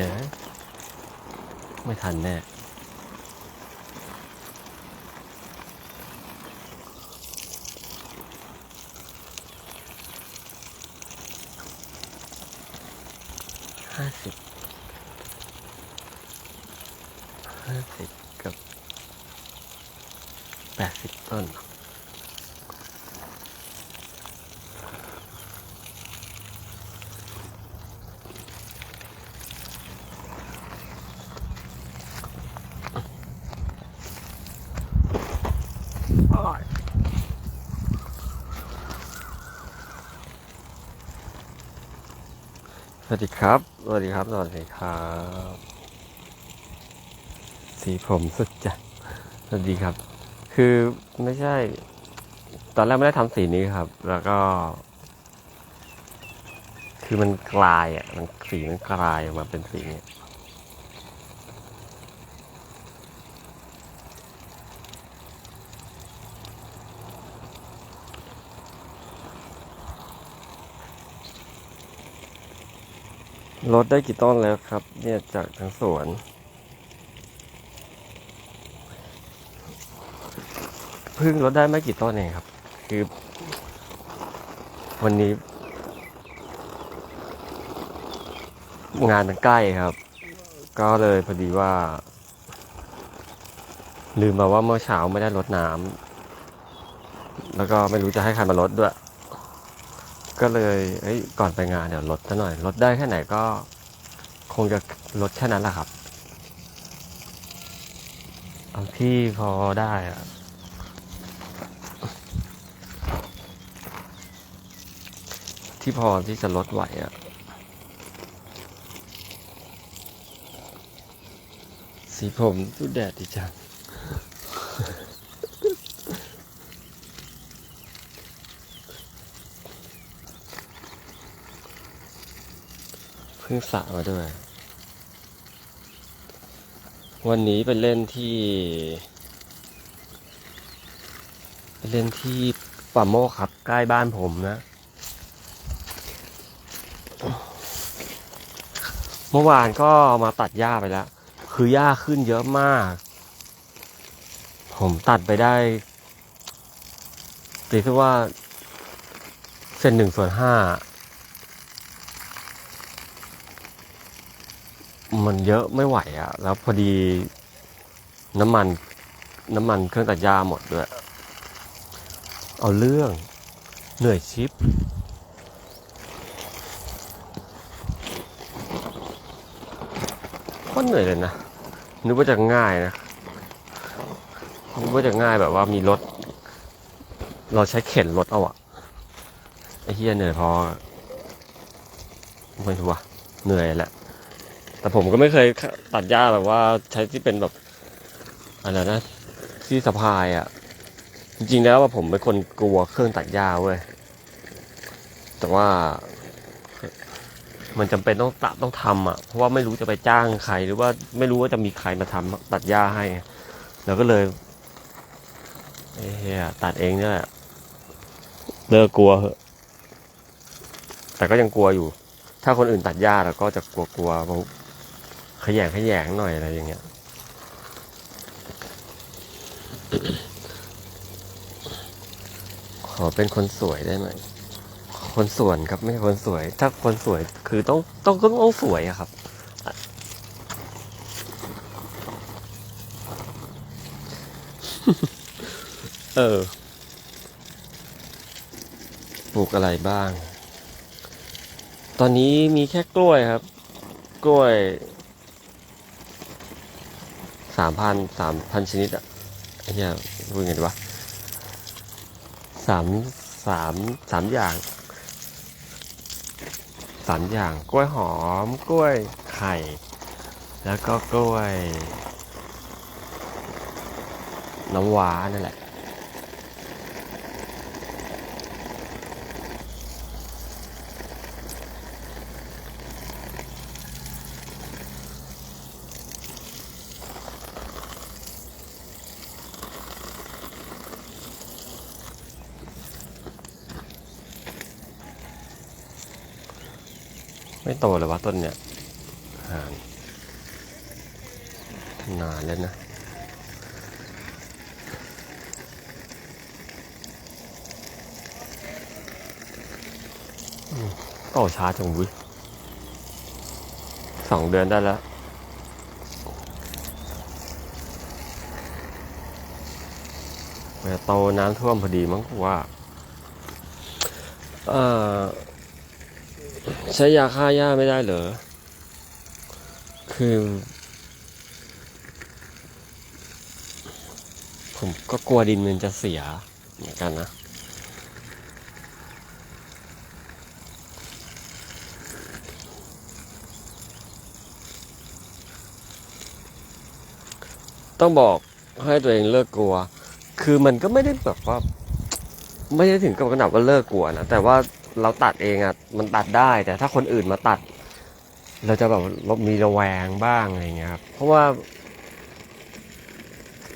เชี่ยไม่ทันแน่ห้าสิบห้าสิบกับแปดสิบต้น สวัสดีครับ สวัสดีครับ สวัสดีครับ สีผมสุดจัด สวัสดีครับ คือไม่ใช่ ตอนแรกไม่ได้ทำสีนี้ครับ แล้วก็ คือมันกลายอะ มันสีมันกลายออกมาเป็นสีนี้ ลดได้กี่ต้นแล้วครับ เนี่ยจากทางสวนเพิ่งลดได้ไม่กี่ต้นเองครับ คือ วันนี้ งานมันใกล้ครับ ก็เลยพอดีว่า ลืมมาว่าเมื่อเช้าไม่ได้ลดน้ำแล้วก็ไม่รู้จะให้ใครมาลดด้วย ก็เลยเอ้ยก่อนไปงานเดี๋ยวลดซะหน่อยลดได้แค่ไหนก็ คงจะลดแค่นั้นแหละครับเอาที่พอได้อะที่พอที่จะลดไหวอะสีผมดูแดดดีจัง พิ่งสระมาด้วย วันนี้ไปเล่นที่ ไปเล่นที่ป่าโมกครับ ใกล้บ้านผมนะ เมื่อวานก็มาตัดหญ้าไปแล้ว คือหญ้าขึ้นเยอะมาก ผมตัดไปได้ตีซะว่า เส้นหนึ่งส่วนห้า มันเยอะไม่ไหวอะ่ะ แล้วพอดีน้ำมันน้ำมันเครื่องตัดหญ้าหมดด้วย เอาเรื่องเหนื่อยชิป ก็เหนื่อยเลยนะ นึกว่าจะง่ายนะ นึกว่าจะง่ายแบบว่ามีรถ เราใช้เข็นรถเอาอะไอ้เฮียเหนื่อยพอไม่รู้ว่ะเหนื่อยแหละ แต่ผมก็ไม่เคยตัดหญ้าแบบว่าใช้ที่เป็นแบบอะไรนะที่สะพายอะ่ะ จริงๆแล้วว่าผมเป็นคนกลัวเครื่องตัดหญ้าเว้ยแต่ว่า มันจำเป็นต้องตัดต้องทำอะ เพราะว่าไม่รู้จะไปจ้างใคร หรือว่าไม่รู้ว่าจะมีใครมาทำตัดหญ้าให้เราก็เลยเอ้เหี้ยตัดเองเนี่ยแหละเลิกกลัวเหอะแต่ก็ยังกลัวอยู่ ถ้าคนอื่นตัดหญ้าเราก็จะกลัวกลัวๆบาง ขยงขยงหน่อยอะไรอย่างเงี้ย ขอเป็นคนสวยได้ไหม คนสวนครับไม่ใช่คนสวย ถ้าคนสวยคือต้องต้องต้องต้องสวยอะครับ เออ ปลูกอะไรบ้าง ตอนนี้มีแค่กล้วยครับ กล้วย สามพันสามพันชนิดอะไอ้เฮียพูดไงดีวะสามสามสามอย่างสามอย่างกล้วยหอมกล้วยไข่ แล้วก็กล้วย น้ำว้านั่นแหละ ไม่โตเลยวะต้นเนี่ยหารนานแล้วนะโอ้ช้าจังวิสองเดือนได้แล้ว โตน้ำท่วมพอดีมั้งกูว่า เอ่อ ใช้ยาฆ่าหญ้าไม่ได้เหรอ คือ ผมก็กลัวดินมันจะเสียเหมือนกันนะ ต้องบอกให้ตัวเองเลิกกลัว คือมันก็ไม่ได้แบบว่า ไม่ได้ถึงกับขนาดว่าเลิกกลัวนะ แต่ว่า เราตัดเองอะมันตัดได้แต่ถ้าคนอื่นมาตัด เราจะแบบมีระแวงบ้างอะไรเงี้ยครับเพราะว่า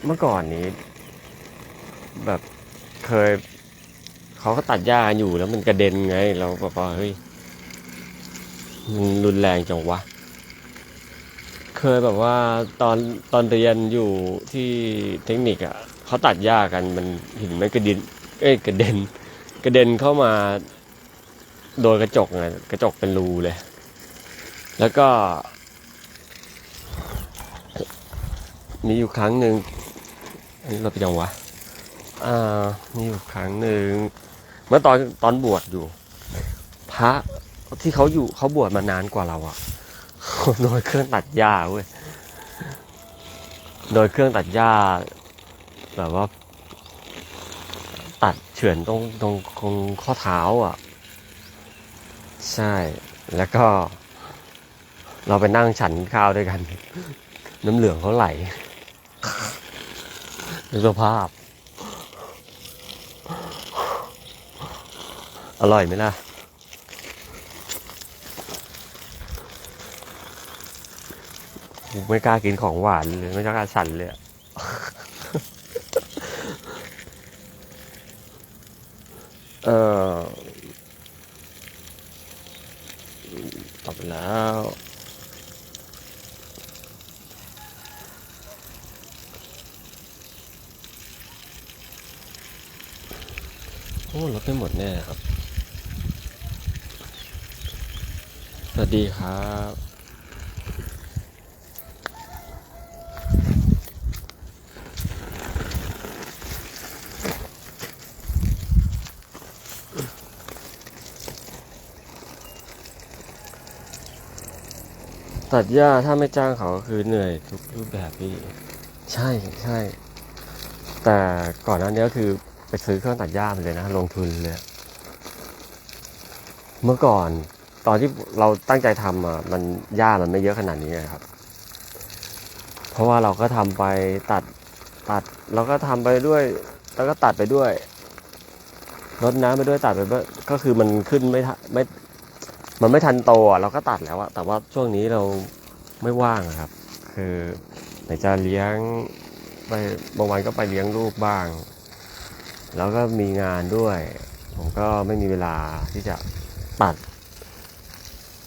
เมื่อก่อนนี้ แบบเคยเขาก็ตัดหญ้าอยู่แล้วมันกระเด็นไง เราแบบว่าเฮ้ยมันรุนแรงจังวะ เคยแบบว่าตอนตอนเรียนอยู่ที่เทคนิคอะ่ะเขาตัดหญ้ากันมันหินมันกระด็นเอ้ยกระเด็น กระเด็นเข้ามา โดนกระจกไงกระจกเป็นรูเลย แล้วก็ มีอยู่ครั้งหนึ่งอันนี้เราไปยังวะอ่ามีอยู่ครั้งหนึ่งเมื่อตอนตอนบวชอยู่ พระที่เขาอยู่เขาบวชมานานกว่าเราอะโดยเครื่องตัดหญ้าเว้ยโดยเครื่องตัดหญ้าแบบว่า ตัดเฉือนตรงตรงตรงข้อเท้าอะ ใช่ แล้วก็ เราไปนั่งฉันข้าวด้วยกัน น้ำเหลืองเขาไหลในสภาพ อร่อยไหมล่ะ ไม่กล้ากินของหวานเลย ไม่กล้าสั่นเลยเออตอบไป แล้วโอ้รถไปหมดแน่ครับ สวัสดีครับ ตัดหญ้าถ้าไม่จ้างเขาก็คือเหนื่อยทุกรูปแบบพี่ ใช่ใช่ แต่ก่อนหน้านี้ก็คือไปซื้อเครื่องตัดหญ้าไปเลยนะ ลงทุนเลย เมื่อก่อนตอนที่เราตั้งใจทำอะมันหญ้ามันไม่เยอะขนาดนี้ไงครับ เพราะว่าเราก็ทำไปตัดตัดเราก็ทำไปด้วย แล้วก็ตัดไปด้วยรดน้ำไปด้วยตัดไปด้วยก็คือมันขึ้นไม่ไม่ มันไม่ทันโตอะเราก็ตัดแล้วอะแต่ว่าช่วงนี้เราไม่ว่างครับ คือไหนจะเลี้ยงไปบางวันก็ไปเลี้ยงลูกบ้าง แล้วก็มีงานด้วย ผมก็ไม่มีเวลาที่จะตัด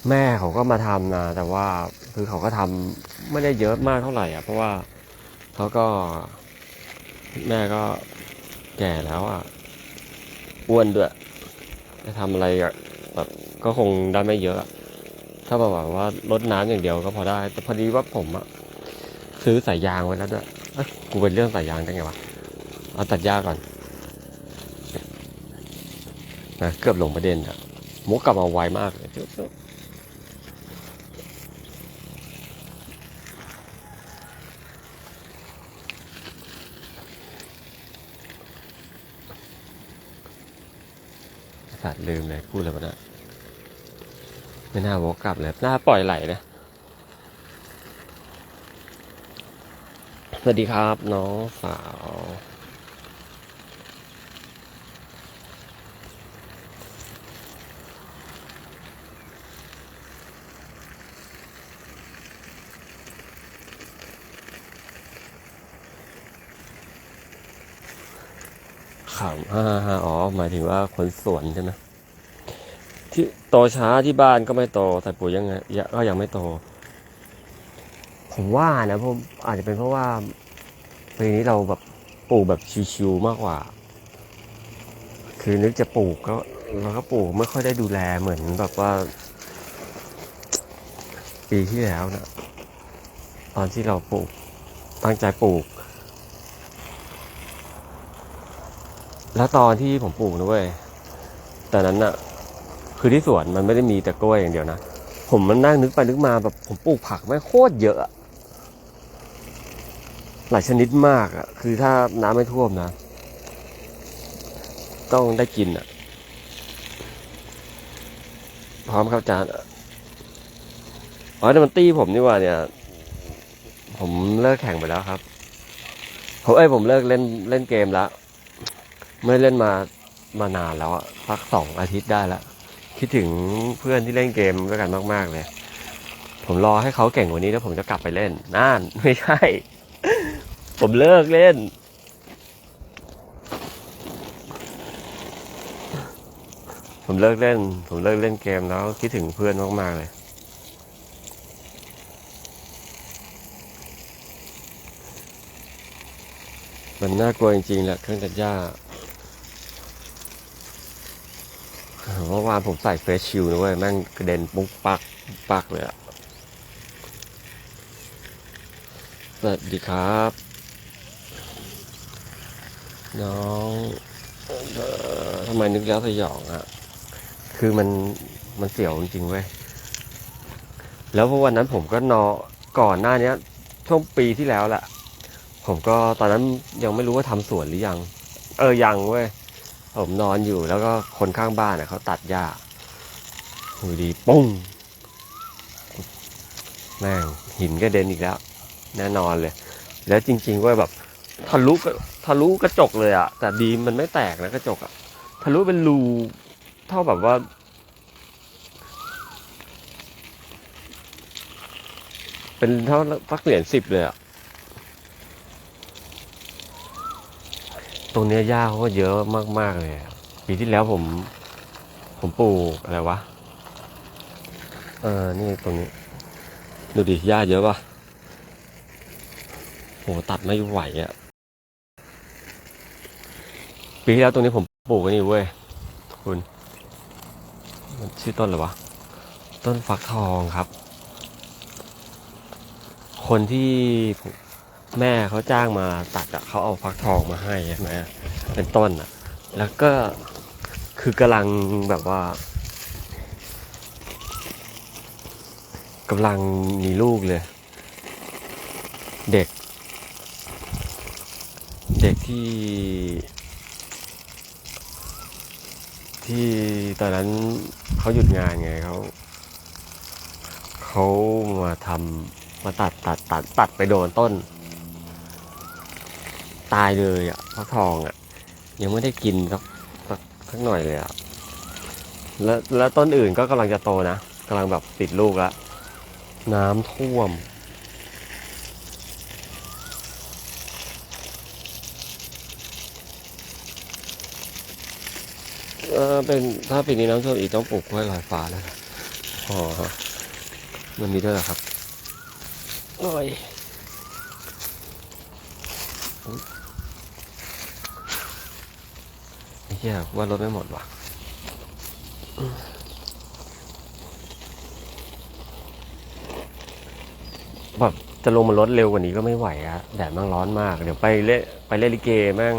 แม่เขาก็มาทำนะแต่ว่าคือเขาก็ทำไม่ได้เยอะมากเท่าไหร่อะเพราะว่าเขาก็แม่ก็แก่แล้วอะอ้วนด้วยจะทำอะไรแบบ ก็คงได้ไม่เยอะ ถ้าแบบว่าลดน้ำอย่างเดียวก็พอได้ แต่พอดีว่าผมอะซื้อสายยางไว้แล้วด้วยกูเป็นเรื่องสายยางได้ไงวะ เอาตัดหญ้าก่อนนะเกือบหลงประเด็นอะมุกกลับมาไวมากเลยสัตว์ลืมเลยพูดอะไรมาเนี่ย ไม่น่าวกกลับเลยน่าปล่อยไหลนะ สวัสดีครับน้องสาวขำฮ่าฮ่าอ๋อ หมายถึงว่าคนสวนใช่ไหม ที่โตช้าที่บ้านก็ไม่โตแต่ปุ๋ยยังไงก็ยังไม่โต ผมว่านะเพราะอาจจะเป็นเพราะว่าปีนี้เราแบบปลูกแบบชิวๆมากกว่า คือนึกจะปลูกก็เราก็ปลูกไม่ค่อยได้ดูแลเหมือนแบบว่า ปีที่แล้วนะตอนที่เราปลูกตั้งใจปลูก แล้วตอนที่ผมปลูกนะเว้ยตอนนั้นน่ะ คือที่สวนมันไม่ได้มีแต่กล้วยอย่างเดียวนะ ผมมันนั่งนึกไปนึกมาแบบผมปลูกผักไม่โคตรเยอะ หลายชนิดมากอะคือถ้าน้ำไม่ท่วมนะ ต้องได้กินอะพร้อมครับอาจารย์อ๋อนี่มันตี้ผมนี่ว่าเนี่ย ผมเลิกแข่งไปแล้วครับ ผมเอ้ยผมเลิกเล่นเล่นเกมแล้ว ไม่เล่นมา มานานแล้วอะพักสองอาทิตย์ได้แล้ว คิดถึงเพื่อนที่เล่นเกมด้วยกันมาก ๆ เลย ผมรอให้เขาเก่งกว่านี้แล้วผมจะกลับไปเล่นนั่นไม่ใช่ ผมเลิกเล่น ผมเลิกเล่น ผมเลิกเล่นเกมแล้วคิดถึงเพื่อนมาก ๆ เลยมันน่ากลัวจริงๆแหละเครื่องตัดหญ้า เมื่อวานผมใส่เฟสชิลนะเว้ย แม่งกระเด็นปุ๊กปักปักเลยอะสวัสดีครับ น้องทำไมนึกแล้วสยองอะคือมันมันเสียวจริงๆเว้ย แล้ววันนั้นผมก็นอก่อนหน้านี้ช่วงปีที่แล้วแหละผมก็ตอนนั้นยังไม่รู้ว่าทำสวนหรือยัง เออยังเว้ย ผมนอนอยู่แล้วก็คนข้างบ้านเน่ะเขาตัดหญ้าอยู่ดีปุ้งแม่งหินกระเด็นอีกแล้ว แน่นอนเลย แล้วจริงๆว่าแบบทะลุทะลุกระจกเลยอะแต่ดีมันไม่แตกนะกระจกอะทะลุเป็นรูเท่าแบบว่า เป็นเท่าสักเหรียญสิบเลยอะ ตรงเนี้ยหญ้าเขาก็เยอะมากๆเลยปีที่แล้วผม ผมปลูกอะไรวะเออนี่ตรงนี้ ดูดิหญ้าเยอะปะโหตัดไม่ไหวอะปีที่แล้วตรงนี้ผมปลูกไว้นี่เว้ยคุณมันชื่อต้นอะไรวะ ต้นฟักทองครับ คนที่ แม่เขาจ้างมาตัดอะเขาเอาฟักทองมาให้ใช่ไหมเป็นต้นอะแล้วก็คือกำลังแบบว่ากำลังมีลูกเลย เด็ก เด็กที่ ที่ตอนนั้นเขาหยุดงานไงเขาเขามาทำมาตัดตัดตัดตัดไปโดนต้น ตายเลยอะฟักทองอะ ยังไม่ได้กินสักสักสักหน่อยเลยอะแล้วแล้วต้นอื่นก็กำลังจะโตนะกำลังแบบติดลูกแล้วน้ำท่วม เออเป็นถ้าปีนี้น้ำท่วมอีกต้องปลูกกล้วยลอยฟ้าแล้วอ๋อมันมีด้วยเหรอครับโอ้ยอุ๊ยไอ้ เหี้ยว่ารถไม่หมดว่ะแบบจะลงมารถเร็วกว่านี้ก็ไม่ไหวอะแดดมันร้อนมาก เดี๋ยวไปเล่ไปเล่นลิเกแม่ง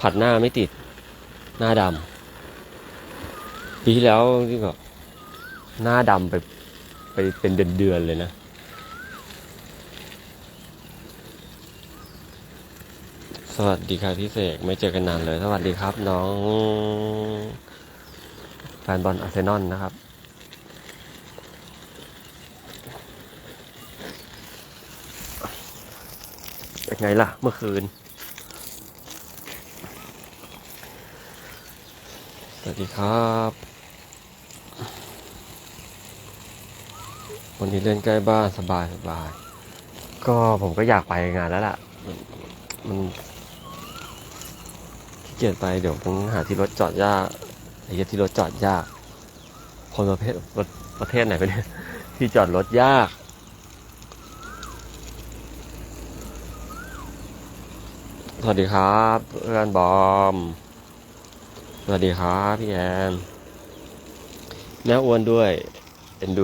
ผัดหน้าไม่ติด หน้าดำปีที่แล้วที่แบบหน้าดำไปไปเป็นเดือนๆเลยนะ สวัสดีครับพี่เสกไม่เจอกันนานเลย สวัสดีครับ น้องแฟนบอลอาร์เซนอลนะครับ เป็นไงล่ะ เมื่อคืน สวัสดีครับ วันนี้เล่นใกล้บ้านสบายสบาย ก็ผมก็อยากไปงานแล้วล่ะ มันมน เกียจไปเดี๋ยวผมหาที่รถจอดยากไอ้ที่รถจอดยาก คนประเภทปรประเทศไหนไปเนี่ยที่จอดรถยาก สวัสดีครับเพื่อนบอม สวัสดีครับพี่แอนแม่อ้วนด้วย เอ็นดู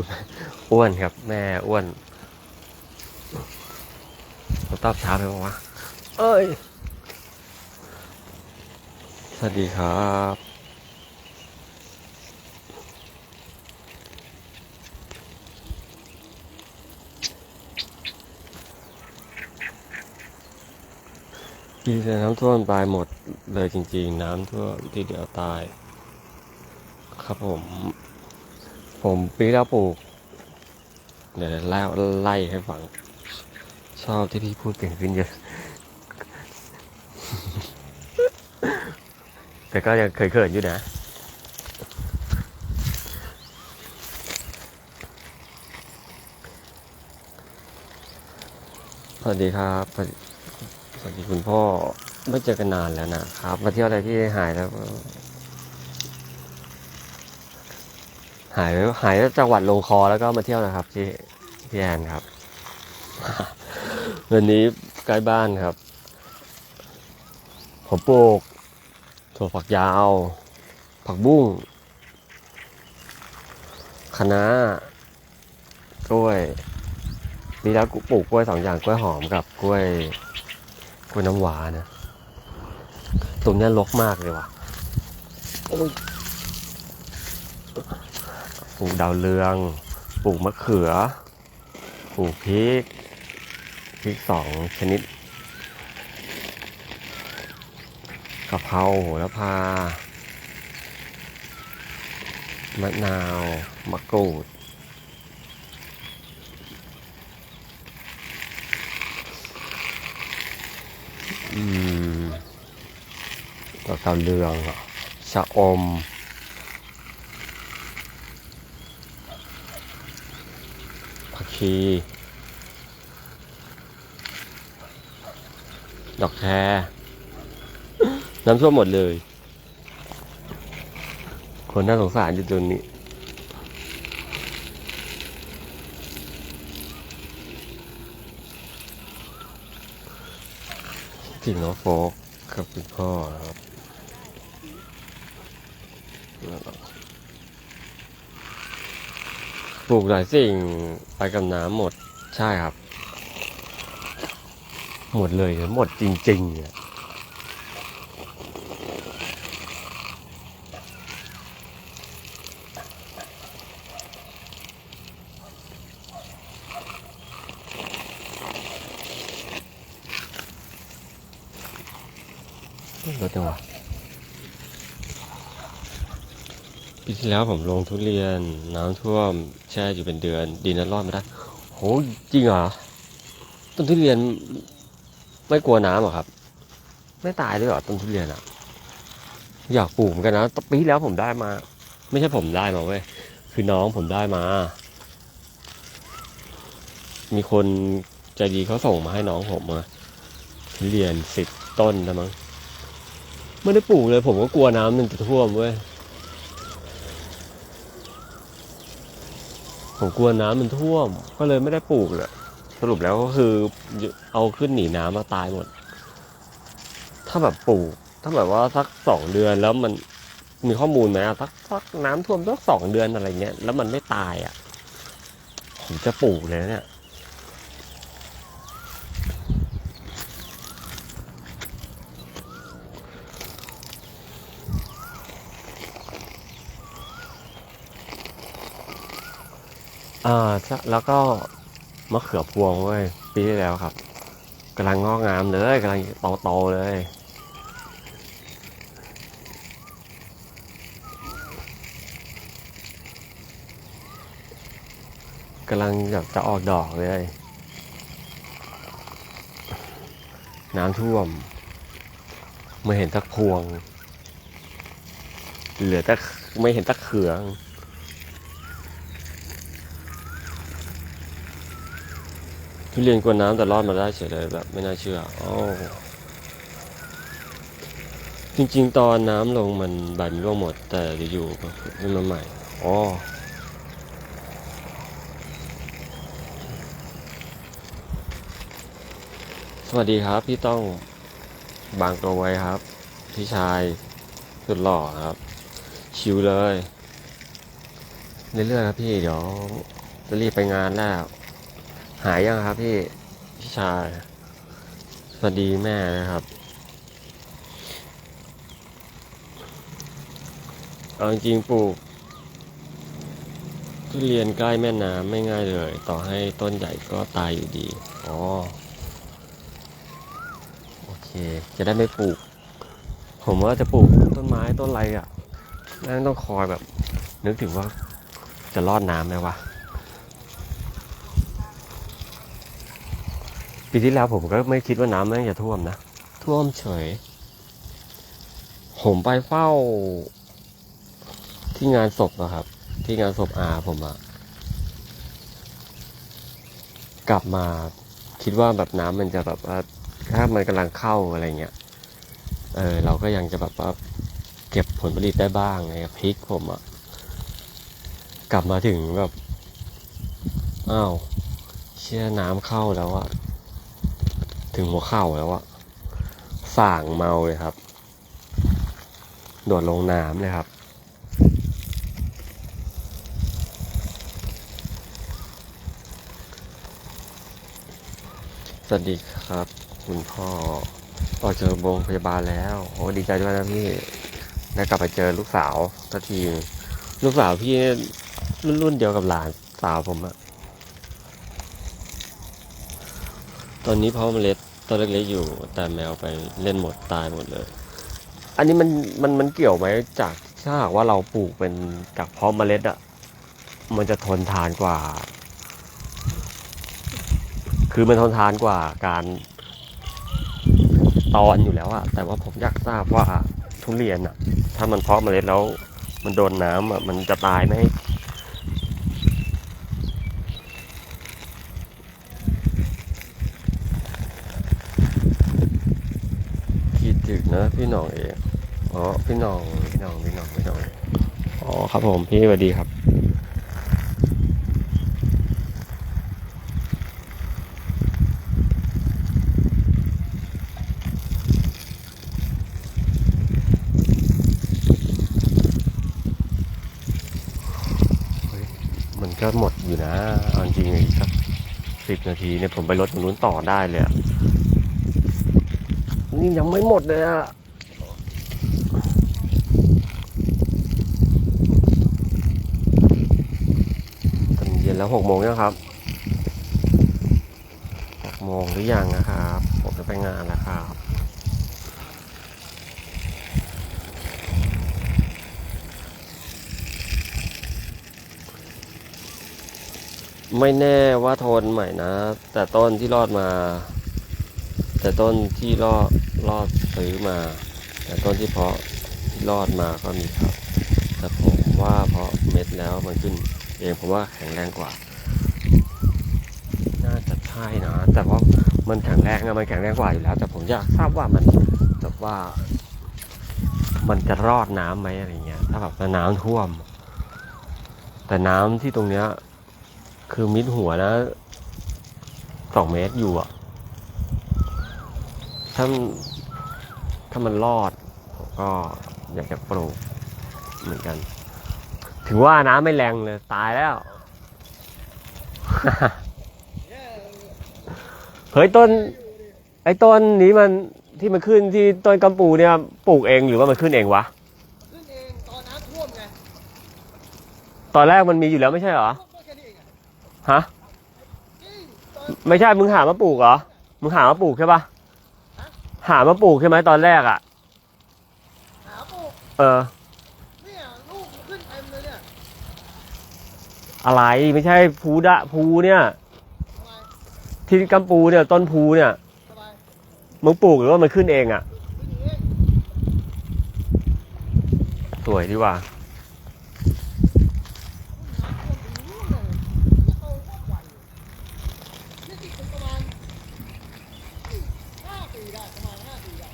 อ้วนครับ แม่อ้วนผมตอบช้าเลยวะ เอ้ย วัสดีครับปีแต่น้ำท่วมตายหมดเลยจริงๆ น้ำท่วมที่เดียวตาย ครับผม ผมปีแล้วปลูก เดี๋ยวไล่ไล่ให้ฟัง ชอบที่พี่พูดเก่งขึ้นเยอะ แต่ก็ยังเคยเขินอยู่นะ สวัสดีครับ สวัสดีคุณพ่อ ไม่เจอกันนานแล้วนะครับ มาเที่ยวอะไรที่หายแล้ว หายหายจังหวัดลงคอแล้วก็มาเที่ยวนะครับที่พี่แอนครับ วันนี้ใกล้บ้านครับ ผมปลูก ถั่วฝักยาว ผักบุ้งคะน้ากล้วยปีแล้วกูปลูกกล้วยสองอย่างกล้วยหอมกับกล้วยกล้วยน้ำหวานนะตรงเนี้ยรกมากเลยว่ะโอ้ยปลูกดาวเรือง ปลูกมะเขือ ปลูกพริก พริกสองชนิด กะเพราโหระพามะนาวมะกรูด อืมดอกดาเรืองชะอมผักชีดอกแคร น้ำท่วมหมดเลย คนน่าสงสารอยู่ตรงนี้ จริงเนาะโฟกกับคุณพ่อครับปลูกหลายสิ่งไปกับน้ำหมดใช่ครับ หมดเลยหมดจริงๆอะรถจังหวะปี ที่แล้วผมลงทุเรียนน้ำท่วมแช่อยู่เป็นเดือนดีนะรอดไมาได้โหจริงเหรอต้นทุเรียนไม่กลัวน้ำหรอครับ ไม่ตายด้วยหรอต้นทุเรียนอะ อยากปลูกเหมือนกันนะปีแล้วผมได้มา ไม่ใช่ผมได้มาเว้ยคือน้องผมได้มา มีคนใจดีเขาส่งมาให้น้องผมมาทุเรียนสิบต้นนะมั้งไม่ได้ปลูกเลยผมก็กลัวน้ำมันจะท่วมเว้ย ผมกลัวน้ำมันท่วม ก็เลยไม่ได้ปลูกเลยสรุปแล้วก็คือเอาขึ้นหนีน้ำมาตายหมด ถ้าแบบปลูก ถ้าแบบว่าสักสองเดือนแล้วมันมีข้อมูลไหมอะสักสักน้ำท่วมสักสองเดือนอะไรเงี้ยแล้วมันไม่ตายอะ ผมจะปลูกเลยนะเนี่ย อ่าแล้วก็มะเขือพวงเว้ยปีที่แล้วครับกำลังงอกงามเลยกำลังโตๆเลยกำลังแบบจะออกดอกเลย น้ำท่วมไม่เห็นสักพวง เหลือแต่ไม่เห็นสักเขือง ทุเรียนกวนน้ำแต่รอดมาได้เฉยเลยแบบไม่น่าเชื่ออ๋อจริงๆ ตอนน้ำลงมันใบมันร่วงหมด แต่อยู่ๆก็ขึ้นมาใหม่อ๋อสวัสดีครับ พี่ต้องบางตัวไว้ครับ พี่ชายสุดหล่อครับ ชิวเลย เรื่อยๆครับพี่ เดี๋ยวจะรีบไปงานแล้ว หายยังครับพี่พี่ชาย สวัสดีแม่นะครับ เอาจริงปลูกทุเรียนใกล้แม่น้ำไม่ง่ายเลย ต่อให้ต้นใหญ่ก็ตายอยู่ดี อ๋อ โอเค จะได้ไม่ปลูก ผมว่าจะปลูกต้นไม้ต้นอะไรอะแม่งต้องคอยแบบ นึกถึงว่าจะรอดน้ำไหมวะ ปีที่แล้วผมก็ไม่คิดว่าน้ำม่งจะท่วมนะ ท่วมเฉย ผมไปเฝ้า ที่งานศพอะครับ ที่งานศพอาผมอะกลับมาคิดว่าแบบน้ำมันจะแบบว่าถ้ามันกำลังเข้าอะไรเงี้ย เออ เราก็ยังจะแบบว่าเก็บผลผลิตได้บ้างไงพริกผมอะกลับมาถึงแบบอ้าวเชื่อน้ำเข้าแล้วอะ ถึงหัวเข่าแล้วอะส่างเมาเลยครับ โดดลงน้ำเลยครับ สวัสดีครับ คุณพ่อ ออกจากโรงพยาบาลแล้ว โอ้ดีใจด้วยนะพี่ ได้กลับไปเจอลูกสาวสักที ลูกสาวพี่รุ่นรุ่นเดียวกับหลานสาวผมอะ ตอนนี้เพาะเมล็ดต้นเล็กๆอยู่แต่แมวไปเล่นหมดตายหมดเลย อันนี้มันมันมันเกี่ยวไหมจากถ้าหากว่าเราปลูกเป็นจากเพาะเมล็ดอะมันจะทนทานกว่า คือมันทนทานกว่าการตอนอยู่แล้วอะแต่ว่าผมอยากทราบว่าทุเรียนอะถ้ามันเพาะเมล็ดแล้ว มันโดนน้ำอะมันจะตายไหมคิดถึงนะ พี่หน้องเองอ๋อพี่หน้องพี่หน้องพี่หน้องพี่หน้องอ๋อครับผมพี่สวัสดีครับมันก็หมดอยู่นะเอาจริงๆอีกสักสิบนาทีเนี่ยผมไปรถตรงนู้นต่อได้เลยอะนี่ยังไม่หมดเลยอะตอนเย็น แล้วหกโมงยังครับหกโมงหรือยังนะครับ ผมจะไปงานแล้วครับไม่แน่ว่าทนใหม่นะ แต่ต้นที่รอดมา แต่ต้นที่รอดรอดซื้อมา แต่ต้นที่เพาะที่รอดมาก็มีครับ แต่ผมว่าเพาะเม็ดแล้วมันขึ้น เองผมว่าแข็งแรงกว่า น่าจะใช่นะ แต่ว่ามันแข็งแรงอะมันแข็งแรงกว่าอยู่แล้ว แต่ผมอยากทราบว่ามันแบบว่า มันจะรอดน้ำไหมอะไรเงี้ย ถ้าแบบน้ำท่วม แต่น้ำที่ตรงเนี้ย คือมิดหัวนะสองเมตรอยู่อะ ถ้าถ้ามันรอดก็อยากจะปลูกเหมือนกัน ถึงว่าน้ำไม่แรงเลย ตายแล้ว เฮ้ยต้น ไอ้ต้นนี้มันที่มันขึ้นที่ต้นกำปูเนี่ยปลูกเองหรือว่ามันขึ้นเองวะ ขึ้นเองตอนน้ำท่วมไง ตอนแรกมันมีอยู่แล้วไม่ใช่เหรอก็แค่นี้เองอะฮะจริงตอนไม่ใช่ มึงหามาปลูกเหรอ มึงหามาปลูกใช่ปะหามาปลูกใช่ไหมตอนแรกอะ หาปลูก เออ เนี่ยลูกขึ้นเต็มเลยเนี่ย อะไรไม่ใช่ภูดะภูเนี่ยทำไมที่กัมปูเนี่ยต้นภูเนี่ยทำไมมึงปลูกหรือว่ามันขึ้นเองอะขึ้นเองสวยดีว่ะ น้ำท่วมถึงนู่นเลยนี่โตโคตรไวนี่ติดเป็นประมาณห้าปีได้ประมาณห้าปีได้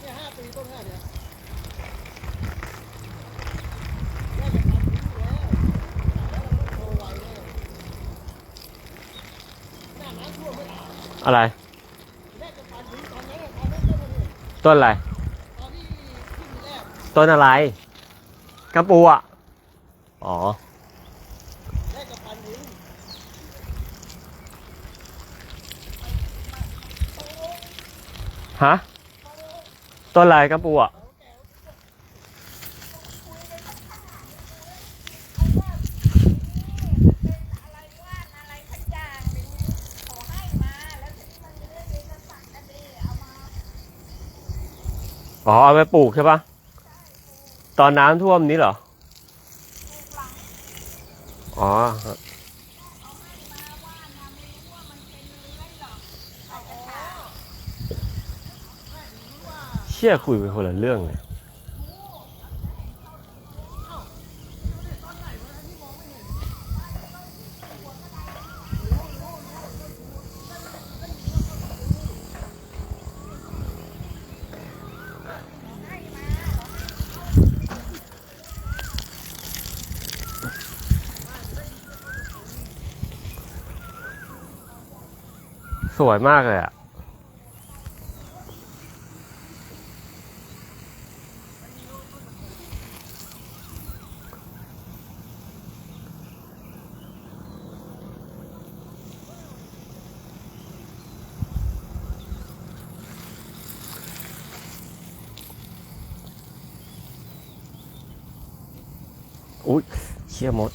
เนี่ยห้าปีต้นห้าเนี่ยน่าจะทำถึงแล้วแล้วเราต้องโตไวแน่หน้าน้ำท่วมไม่ตาย อะไร ต้นอะไร ต้นอะไรกระปูอะ อ๋อฮะต้นอะไรกระปูอะ อะไรว่าอะไรสักอย่างหนึ่งขอให้มาแล้วถึงมันจะได้เป็นกษัตริย์กันดีเอามา อ๋อเอาไปปลูกใช่ปะตอนน้ำท่วมนี้เหรอ อ๋อเอาให้มาว่านะไม่รู้ว่ามันเป็นเลื้อยหรอกใครจะถามเชี่ยคุยไปคนละเรื่องเลย วยมากเลยอะอุ้ยเชี่ยมด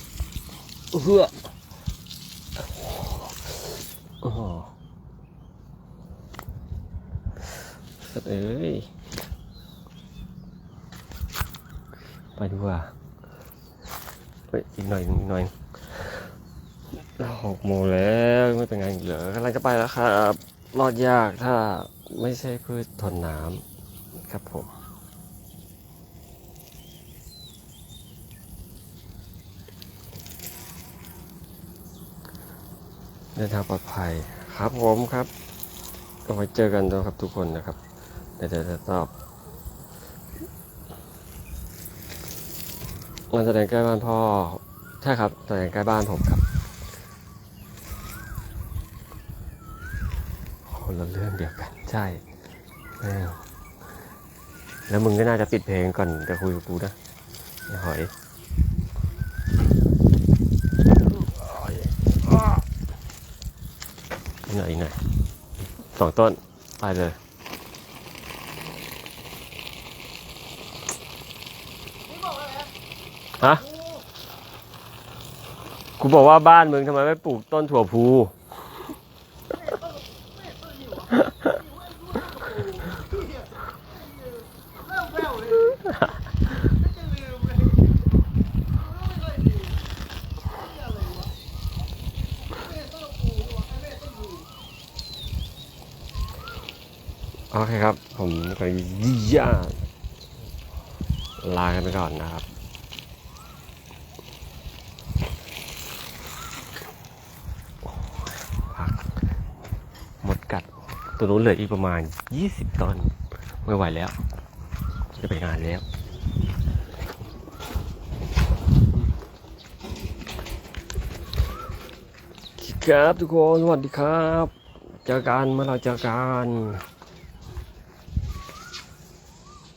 เฮือโอ้โหสัตว์เอ้ย ไปดีกว่าเฮ้ย อีกหน่อยอีกหน่อยหกโมงแล้วไม่เป็นไงเหลือกำลังจะไปแล้วครับรอดยากถ้าไม่ใช่พืชทนน้ำครับผมเดินทางปลอดภัยครับผมครับเอาไว้เจอกันนะครับทุกคนนะครับเดี๋ยวจะตอบ งานแสดงใกล้บ้านพ่อใช่ครับแสดงใกล้บ้านผมครับคนละเรื่องเดียวกันใช่แล้วมึงก็น่าจะปิดเพลงก่อนจะคุยกับกูนะไอ้หอยหอยอ้ออีกหน่อยอีกหน่อยสองต้นไปเลย นี่บอกอะไรนะ ฮะกูบอกว่าบ้านมึงทำไมไม่ปลูกต้นถั่วพู เริ่มแว่วเลยไม่จะลืมเลยไม่ค่อยดีนี่อะไรวะแม่ต้องปูวะแม่ต้องปู โอเคครับ ผมกับยี่ย่าลากันไปก่อนนะครับ พักหมดกัด ตัวนู้นเหลืออีกประมาณ 20 ตอน ไม่ไหวแล้ว จะไปงานแล้ว ครับทุกคน สวัสดีครับ เจอกันเมื่อเราเจอกัน